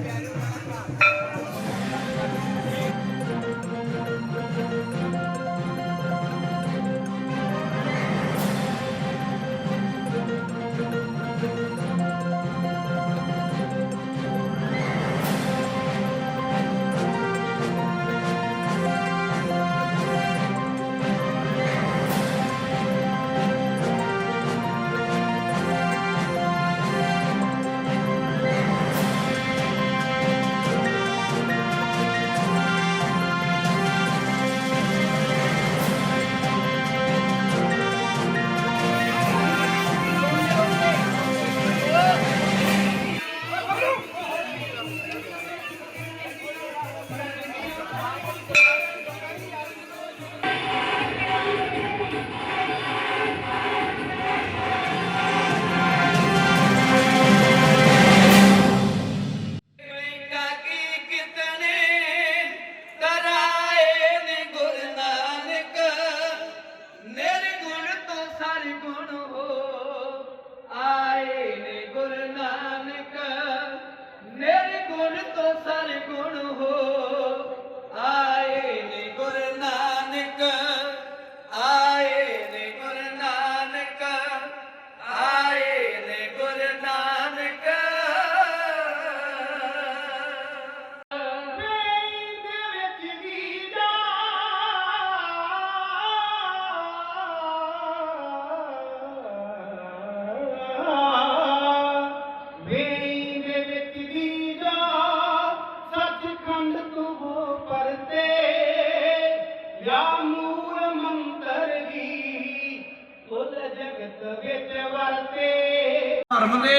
Gracias. Thank you. ਧਰਮ ਦੇ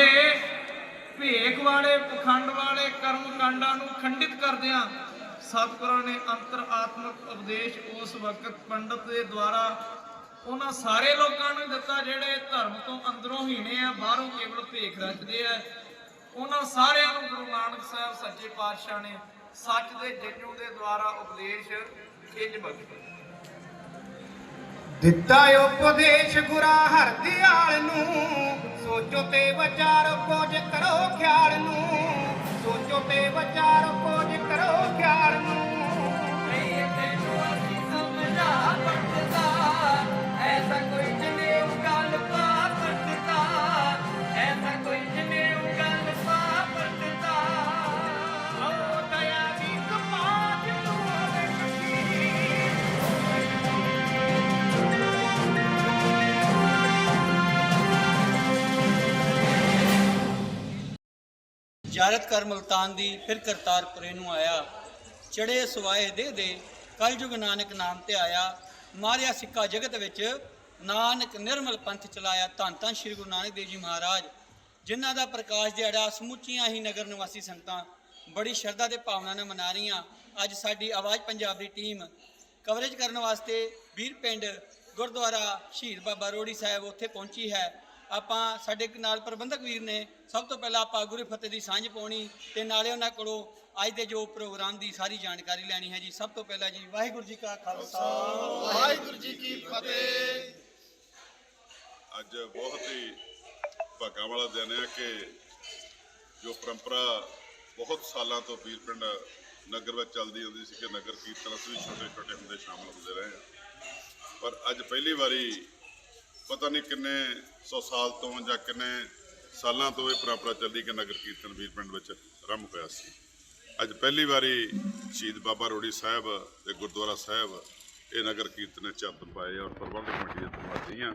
ਭੇਖ ਵਾਲੇ, ਪਖੰਡ ਵਾਲੇ, ਕਰਮ ਕਾਂਡਾਂ ਨੂੰ ਖੰਡਿਤ ਕਰਦਿਆਂ ਸਤਿਗੁਰਾਂ ਨੇ ਅੰਤਰ ਆਤਮਿਕ ਉਪਦੇਸ਼ ਉਸ ਵਕਤ ਪੰਡਤ ਦੇ ਦੁਆਰਾ ਉਹਨਾਂ ਸਾਰੇ ਲੋਕਾਂ ਨੂੰ ਦਿੱਤਾ, ਜਿਹੜੇ ਧਰਮ ਤੋਂ ਅੰਦਰੋਂ ਹੀਣੇ ਆ, ਬਾਹਰੋਂ ਕੇਵਲ ਭੇਖ ਰਚਦੇ ਆ। ਉਹਨਾਂ ਸਾਰਿਆਂ ਨੂੰ ਗੁਰੂ ਨਾਨਕ ਸਾਹਿਬ ਸੱਚੇ ਪਾਤਸ਼ਾਹ ਨੇ ਸੱਚ ਦੇ ਜੰਜੂ ਦੇ ਦੁਆਰਾ ਉਪਦੇਸ਼ ਇੰਜ ਬਖਸ਼ਿਆ। ਦਿੱਤਾ ਉਪਦੇਸ਼ ਗੁਰਾ ਹਰਦਿਆਲ ਨੂੰ। ਸੋਚੋ ਤੇ ਵਿਚਾਰੋ ਕੁਝ ਕਰੋ ਖਿਆਲ ਨੂੰ। ਸੋਚੋ ਤੇ ਵਿਚਾਰੋ ਕੁਝ ਕਰੋ ਖਿਆਲ ਜਾਰਤ ਕਰ ਮਲਤਾਨ ਦੀ ਫਿਰ ਕਰਤਾਰਪੁਰੇ ਨੂੰ ਆਇਆ। ਚੜੇ ਸਵਾਏ ਦੇ ਦੇ ਕਲਯੁਗ ਨਾਨਕ ਨਾਮ ਤੇ ਆਇਆ। ਮਾਰਿਆ ਸਿੱਕਾ ਜਗਤ ਵਿੱਚ ਨਾਨਕ ਨਿਰਮਲ ਪੰਥ ਚਲਾਇਆ। ਧੰਨ ਧੰਨ ਸ੍ਰੀ ਗੁਰੂ ਨਾਨਕ ਦੇਵ ਜੀ ਮਹਾਰਾਜ, ਜਿਨ੍ਹਾਂ ਦਾ ਪ੍ਰਕਾਸ਼ ਦਿਹਾੜਾ ਸਮੁੱਚੀਆਂ ਹੀ ਨਗਰ ਨਿਵਾਸੀ ਸੰਗਤਾਂ ਬੜੀ ਸ਼ਰਧਾ ਤੇ ਭਾਵਨਾ ਨਾਲ ਮਨਾ ਰਹੀਆਂ। ਅੱਜ ਸਾਡੀ ਆਵਾਜ਼ ਪੰਜਾਬ ਦੀ ਟੀਮ ਕਵਰੇਜ ਕਰਨ ਵਾਸਤੇ ਵੀਰ ਪਿੰਡ ਗੁਰਦੁਆਰਾ ਸ਼ਹੀਦ ਬਾਬਾ ਰੋੜੀ ਸਾਹਿਬ ਉੱਥੇ ਪਹੁੰਚੀ ਹੈ। ਆਪਾਂ ਸਾਡੇ ਨਾਲ ਪ੍ਰਬੰਧਕ ਵੀਰ ਨੇ, ਸਭ ਤੋਂ ਪਹਿਲਾਂ ਆਪਾਂ ਗੁਰੂ ਫਤਿਹ ਦੀ ਸਾਂਝ ਪਾਉਣੀ ਤੇ ਨਾਲੇ ਉਹਨਾਂ ਕੋਲੋਂ ਅੱਜ ਦੇ ਜੋ ਪ੍ਰੋਗਰਾਮ ਦੀ ਸਾਰੀ ਜਾਣਕਾਰੀ ਲੈਣੀ ਹੈ ਜੀ। ਸਭ ਤੋਂ ਪਹਿਲਾਂ ਜੀ ਵਾਹਿਗੁਰੂ ਜੀ ਕਾ ਖਾਲਸਾ। ਵਾਹਿਗੁਰੂ ਜੀ ਕੀ ਫਤਿਹ। ਅੱਜ ਬਹੁਤ ਹੀ ਭਾਗਾਂ ਵਾਲਾ ਦਿਨ ਹੈ ਕਿ ਜੋ ਪਰੰਪਰਾ ਬਹੁਤ ਸਾਲਾਂ ਤੋਂ ਵੀਰ ਪਿੰਡ ਨਗਰ ਵਿੱਚ ਚੱਲਦੀ ਹੁੰਦੀ ਸੀ ਕਿ ਨਗਰ ਕੀਰਤਨ ਅਸੀਂ ਛੋਟੇ ਛੋਟੇ ਹੁੰਦੇ ਸ਼ਾਮਲ ਹੁੰਦੇ ਰਹੇ ਹਾਂ। ਪਰ ਅੱਜ ਪਹਿਲੀ ਵਾਰੀ ਪਤਾ ਨਹੀਂ ਕਿੰਨੇ ਸੌ ਸਾਲ ਤੋਂ ਜਾਂ ਕਿੰਨੇ ਸਾਲਾਂ ਤੋਂ ਇਹ ਪਰੰਪਰਾ ਚੱਲੀ ਕਿ ਨਗਰ ਕੀਰਤਨ ਵੀਰ ਪਿੰਡ ਵਿੱਚ ਆਰੰਭ ਹੋਇਆ ਸੀ। ਅੱਜ ਪਹਿਲੀ ਵਾਰੀ ਸ਼ਹੀਦ ਬਾਬਾ ਰੋੜੀ ਸਾਹਿਬ ਤੇ ਗੁਰਦੁਆਰਾ ਸਾਹਿਬ ਇਹ ਨਗਰ ਕੀਰਤਨ ਚਰਨ ਪਾਏ ਔਰ ਪ੍ਰਬੰਧਕ ਕਮੇਟੀ ਦੇ ਧੰਨਵਾਦੀਆਂ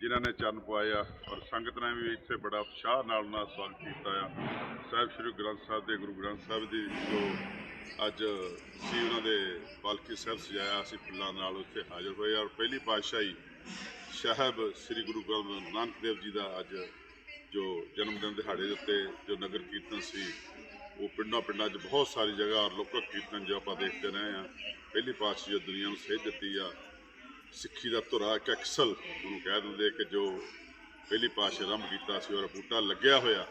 ਜਿਨ੍ਹਾਂ ਨੇ ਚਰਨ ਪਾਏ ਆ ਔਰ ਸੰਗਤ ਨੇ ਵੀ ਇੱਥੇ ਬੜਾ ਉਤਸ਼ਾਹ ਨਾਲ ਉਹਨਾਂ ਦਾ ਸਵਾਗਤ ਕੀਤਾ ਆ। ਸਾਹਿਬ ਸ੍ਰੀ ਗ੍ਰੰਥ ਸਾਹਿਬ ਦੇ ਗੁਰੂ ਗ੍ਰੰਥ ਸਾਹਿਬ ਦੀ ਜੋ ਅੱਜ ਸੀ ਉਹਨਾਂ ਦੇ ਪਾਲਕੀ ਸਾਹਿਬ ਸਜਾਇਆ, ਅਸੀਂ ਫੁੱਲਾਂ ਨਾਲ ਉੱਥੇ ਹਾਜ਼ਰ ਹੋਏ ਔਰ ਪਹਿਲੀ ਪਾਤਸ਼ਾਹੀ ਸਾਹਿਬ ਸ੍ਰੀ ਗੁਰੂ ਗ੍ਰੰਥ ਨਾਨਕ ਦੇਵ ਜੀ ਦਾ ਅੱਜ ਜੋ ਜਨਮ ਦਿਨ ਦਿਹਾੜੇ ਦੇ ਉੱਤੇ ਜੋ ਨਗਰ ਕੀਰਤਨ ਸੀ, ਉਹ ਪਿੰਡਾਂ ਪਿੰਡਾਂ 'ਚ ਬਹੁਤ ਸਾਰੀ ਜਗ੍ਹਾ ਔਰ ਲੋਕਕ ਕੀਰਤਨ ਜੋ ਆਪਾਂ ਦੇਖਦੇ ਰਹੇ ਆ ਪਹਿਲੀ ਪਾਤਸ਼ਾਹ ਜੋ ਦੁਨੀਆ ਨੂੰ ਸੇਧ ਦਿੱਤੀ ਆ, ਸਿੱਖੀ ਦਾ ਧੁਰਾ ਇੱਕ ਅਕਸਲ ਉਹਨੂੰ ਕਹਿ ਦਿੰਦੇ ਕਿ ਜੋ ਪਹਿਲੀ ਪਾਤਸ਼ਾਹ ਆਰੰਭ ਕੀਤਾ ਸੀ ਔਰ ਬੂਟਾ ਲੱਗਿਆ ਹੋਇਆ।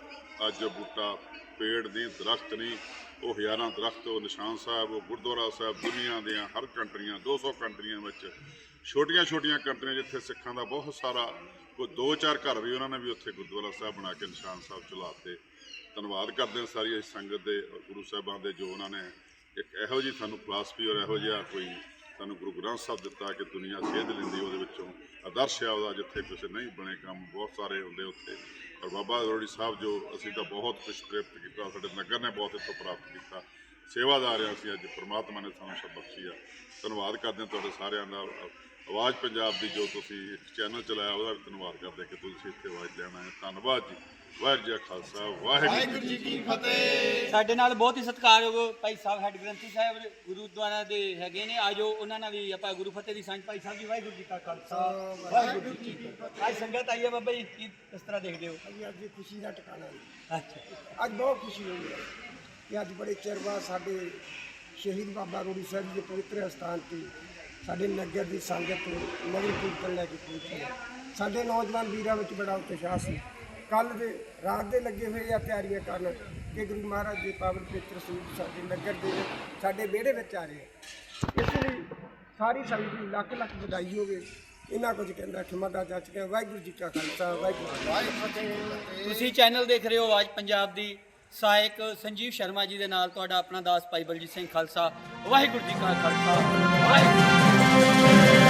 ਅੱਜ ਉਹ ਬੂਟਾ ਪੇੜ ਦੀ ਦਰਖਤ ਨਹੀਂ ਉਹ ਹਜ਼ਾਰਾਂ ਦਰਖਤ, ਉਹ ਨਿਸ਼ਾਨ ਸਾਹਿਬ, ਉਹ ਗੁਰਦੁਆਰਾ ਸਾਹਿਬ, ਦੁਨੀਆ ਦੀਆਂ ਹਰ ਕੰਟਰੀਆਂ 200 ਕੰਟਰੀਆਂ ਵਿੱਚ ਛੋਟੀਆਂ ਛੋਟੀਆਂ ਕੰਟਰੀਆਂ ਜਿੱਥੇ ਸਿੱਖਾਂ ਦਾ ਬਹੁਤ ਸਾਰਾ ਕੋਈ ਦੋ ਚਾਰ ਘਰ ਵੀ ਉਹਨਾਂ ਨੇ ਵੀ ਉੱਥੇ ਗੁਰਦੁਆਰਾ ਸਾਹਿਬ ਬਣਾ ਕੇ ਨਿਸ਼ਾਨ ਸਾਹਿਬ ਚਲਾਤੇ ਧੰਨਵਾਦ ਕਰਦੇ ਹਾਂ ਸਾਰੀ ਇਸ ਸੰਗਤ ਦੇ ਔਰ ਗੁਰੂ ਸਾਹਿਬਾਨ ਦੇ ਜੋ ਉਹਨਾਂ ਨੇ ਇੱਕ ਇਹੋ ਜਿਹੀ ਸਾਨੂੰ ਫਲਸਫੀ ਔਰ ਇਹੋ ਜਿਹਾ ਕੋਈ ਸਾਨੂੰ ਗੁਰੂ ਗ੍ਰੰਥ ਸਾਹਿਬ ਦਿੱਤਾ ਕਿ ਦੁਨੀਆ ਸੇਧ ਲੈਂਦੀ ਉਹਦੇ ਵਿੱਚੋਂ। ਆਦਰਸ਼ ਆ ਉਹਦਾ ਜਿੱਥੇ ਕੁਛ ਨਹੀਂ ਬਣੇ ਕੰਮ, ਬਹੁਤ ਸਾਰੇ ਹੁੰਦੇ ਉੱਥੇ। ਔਰ ਬਾਬਾ ਰੋੜੀ ਸਾਹਿਬ ਜੋ ਅਸੀਂ ਤਾਂ ਬਹੁਤ ਕੁਛ ਪ੍ਰਾਪਤ ਕੀਤਾ, ਸਾਡੇ ਨਗਰ ਨੇ ਬਹੁਤ ਇੱਥੋਂ ਪ੍ਰਾਪਤ ਕੀਤਾ। ਸੇਵਾਦਾਰ ਹਾਂ ਅਸੀਂ ਅੱਜ, ਪ੍ਰਮਾਤਮਾ ਨੇ ਸਾਨੂੰ ਸਭ ਬਖਸ਼ੀ ਆ। ਧੰਨਵਾਦ ਕਰਦੇ ਹਾਂ ਤੁਹਾਡੇ ਸਾਰਿਆਂ ਦਾ। ਆਵਾਜ਼ ਪੰਜਾਬ ਦੀ ਜੋ ਤੁਸੀਂ ਇੱਕ ਚੈਨਲ ਚਲਾਇਆ ਉਹਦਾ ਧੰਨਵਾਦ ਕਰਦੇ ਕਿ ਤੁਸੀਂ ਇੱਥੇ ਆਵਾਜ਼ ਲੈਣ ਆਏ ਧੰਨਵਾਦ ਜੀ। ਵਾਹਿਗੁਰੂ ਜੀ ਕਾ ਖਾਲਸਾ ਵਾਹਿਗੁਰੂ ਜੀ ਕੀ ਸਾਡੇ ਨਾਲ ਬਹੁਤ ਹੀ ਸਤਿਕਾਰਯੋਗ ਭਾਈ ਸਾਹਿਬ ਹੈਡ ਗ੍ਰੰਥੀ ਸਾਹਿਬ ਗੁਰੂਦੁਆਰਾ ਦੇ ਹੈਗੇ ਨੇ। ਆਜੋ ਉਹਨਾਂ ਨਾਲ ਵੀ ਆਪਾਂ ਗੁਰੂ ਫਤਿਹ ਦੀ ਸਾਂਝ। ਭਾਈ ਸਾਹਿਬ ਜੀ ਵਾਹਿਗੁਰੂ ਜੀ ਕਾ ਖਾਲਸਾ ਵਾਹਿਗੁਰੂ ਜੀ ਕੀ ਫਤਿਹ। ਅੱਜ ਸੰਗਤ ਆਈ ਹੈ ਬਾਬਾ ਜੀ ਕੀ ਕਿਸ ਤਰ੍ਹਾਂ ਦੇਖਦੇ ਹੋ? ਅੱਜ ਦੀ ਖੁਸ਼ੀ ਦਾ ਟਿਕਾਣਾ ਅੱਛਾ। ਅੱਜ ਬਹੁਤ ਖੁਸ਼ੀ ਹੋਈ ਹੈ ਕਿ ਅੱਜ ਬੜੇ ਚਿਰ ਬਾਅਦ ਸਾਡੇ ਸ਼ਹੀਦ ਬਾਬਾ ਰੂੜੀ ਸਾਹਿਬ ਜੀ ਦੇ ਪਵਿੱਤਰ ਸਥਾਨ ਤੇ ਸਾਡੇ ਨਗਰ ਦੀ ਸੰਗਤ ਨਗਰ ਕੀਰਤਨ ਲੈ ਕੇ ਪਹੁੰਚੀ ਹੈ। ਸਾਡੇ ਨੌਜਵਾਨ ਵੀਰਾਂ ਵਿੱਚ ਬੜਾ ਉਤਸ਼ਾਹ ਸੀ। ਕੱਲ ਦੇ ਰਾਤ ਦੇ ਲੱਗੇ ਹੋਏ ਆ ਤਿਆਰੀਆਂ ਕਰਨ ਕਿ ਗੁਰੂ ਮਹਾਰਾਜ ਦੇ ਪਾਵਨ ਪਵਿੱਤਰ ਸਰੂਪ ਸਾਡੇ ਨਗਰ ਦੇ ਸਾਡੇ ਵਿਹੜੇ ਵਿੱਚ ਆ ਰਹੇ ਆ। ਇਸ ਲਈ ਸਾਰੀ ਸੰਗਤ ਨੂੰ ਲੱਖ ਲੱਖ ਵਧਾਈ ਹੋਵੇ। ਇਹਨਾਂ ਕੁਝ ਕਹਿੰਦਾ, ਖਿਮਾ ਦਾ ਜੱਜ ਕੇ ਵਾਹਿਗੁਰੂ ਜੀ ਕਾ ਖਾਲਸਾ, ਵਾਹਿਗੁਰੂ ਜੀ ਕੀ ਫਤਿਹ। ਤੁਸੀਂ ਚੈਨਲ ਦੇਖ ਰਹੇ ਹੋ ਆਵਾਜ਼ ਪੰਜਾਬ ਦੀ। ਸਹਾਇਕ ਸੰਜੀਵ ਸ਼ਰਮਾ ਜੀ ਦੇ ਨਾਲ ਤੁਹਾਡਾ ਆਪਣਾ ਦਾਸ ਭਾਈ ਬਲਜੀਤ ਸਿੰਘ ਖਾਲਸਾ, ਵਾਹਿਗੁਰੂ ਜੀ ਕਾ ਖਾਲਸਾ, ਵਾਹਿਗੁਰੂ